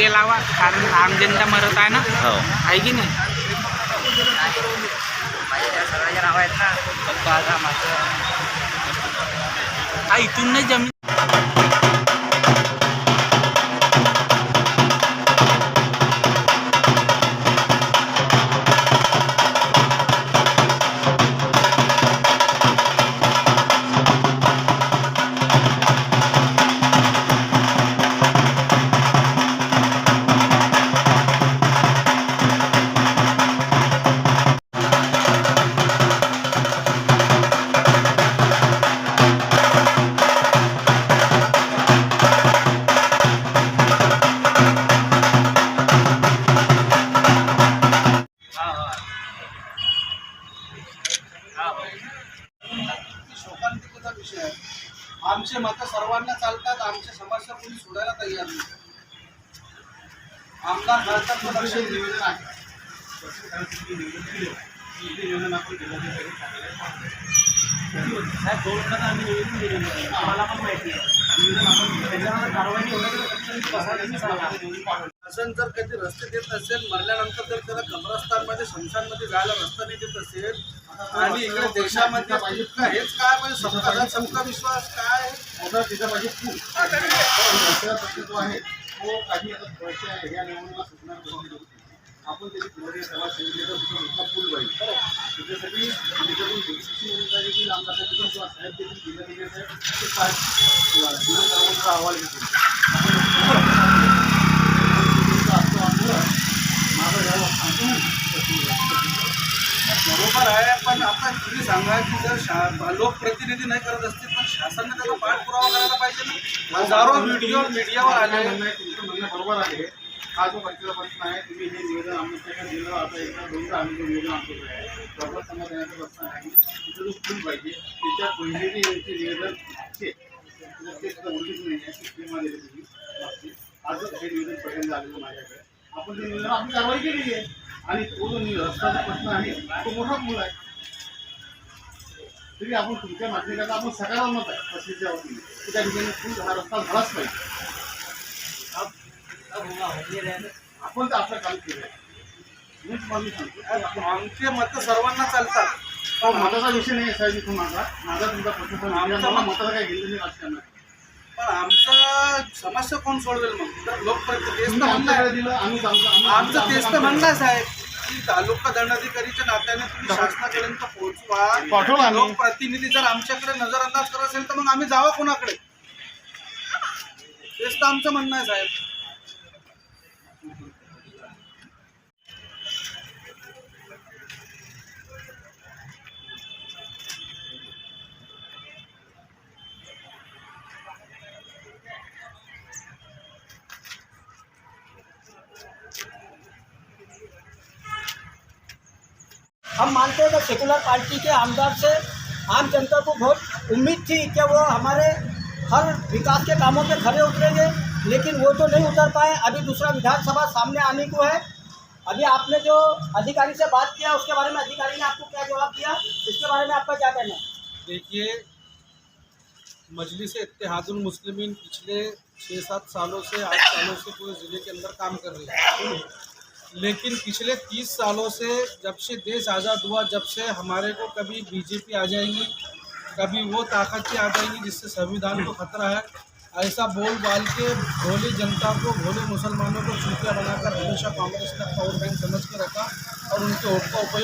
मागे लावा कारण आम जनता मरत आहे ना. हो. आहे की नाही? सगळ्याच्या नाव आहेत ना हा इथून नाही जमीन. शोकांतिकेचा विषय आहे आमचे मतं सर्वांना चालतात आमच्या समस्या कोणी सोडायला तयार नाही. आमदार खासदार लक्ष निवेदन आहे. निवेदन आपण शासन जर कधी रस्ते देत असेल मरल्यानंतर जर त्याला कब्रस्तानमध्ये शमशानमध्ये जायला रस्ता नाही देत असेल आणि इकडे देशामध्ये हेच काय म्हणजे सबका सबका विश्वास काय? मोठा तिचा पाहिजे जो आहे. तो काही आता थोड्याशा ह्या निवडणुका सुटणार. आपण त्याची पुढे सेवा तिथं मोठा पूल पाहिजे त्याच्यासाठी किंवा साहेब देखील जिल्हाधिकारी साहेब ते साहेब किंवा जिल्हाधिकाऱ्यांचा अहवाल घेतील आपण आंदोलन मागं घ्यावं सांगतो बरोबर आहे पण आता तुम्ही सांगा की जर शा लोकप्रतिनिधी नाही करत असतील पण शासनाने त्याचा पाठपुरावा करायला पाहिजे ना? हजारो व्हिडिओ मीडियावर आले. तुमचं म्हणणं बरोबर आहे. हा जो बाकीचा प्रश्न आहे तुम्ही हे निवेदन आमच्याकडे दिलं आता एकदा दोनदा आम्ही ते निवेदन आमच्याकडे आहे. प्रबळ समाधानाचा प्रश्न आहे. तिथं जो स्कूल पाहिजे त्याच्या पहिलेही यांचे निवेदन ते सुद्धा उल्लेख नाही आहे तुम्ही. आजच हे निवेदन पहिल्यांदा आलेलं माझ्याकडे. आपण ते निवेदन आपली कारवाई केलेली आहे. आणि तो जो नि- रस्त्याचा प्रश्न आहे तो मोठा मूल आहे. तरी आपण तुमच्या माध्यमात आपण सकारात्मक आहे प्रसिद्धीच्या वतीने. की त्या ठिकाणी खूप हा रस्ता झालाच पाहिजे. आपण तर आपलं काम केलं आहे मी तुम्हाला सांगतो. आमचे मत सर्वांना चालतात. हो मताचा विषय नाही आहे साहेब इथून माझा. माझा तुमचा प्रश्न. मला मताचा काही घेतलं नाही राजकारणात. पण आमचा समस्या कोण सोडवेल मग? तर लोकप्रतिनिधी आमच्याकडे दिलं आम्ही आमचं तेच तर म्हणणं आहे साहेब. की तालुका दंडाधिकारीच्या नात्याने तुम्ही शासनापर्यंत पोहोचवा. लोकप्रतिनिधी जर आमच्याकडे नजरअंदाज करत असेल तर मग आम्ही जावं कोणाकडे? तेच तर आमचं म्हणणं आहे साहेब. हम मानते हैं कि सेकुलर पार्टी के आमदार से आम जनता को बहुत उम्मीद थी कि वो हमारे हर विकास के कामों पे खड़े उतरेंगे, लेकिन वो तो नहीं उतर पाए। अभी दूसरा विधानसभा सामने आने को है। अभी आपने जो अधिकारी से बात किया, उसके बारे में अधिकारी ने आपको क्या जवाब दिया? इसके बारे में आपका क्या कहना है? देखिए, मजलिस इत्तेहादुल मुस्लिमीन पिछले छः सात सालों से, आठ सालों से पूरे ज़िले के अंदर काम कर रही है। लेकिन पिछले तीस सालों से जब से देश आज़ाद हुआ, जब से हमारे को कभी बीजेपी आ जाएगी, कभी वो ताकत ताकतें आ जाएँगी जिससे संविधान को खतरा है, ऐसा बोल बाल के भोले जनता को, भोले मुसलमानों को चूतिया बनाकर हमेशा कांग्रेस ने पावर बैंक समझ के रखा और उनके वोट का उपयोग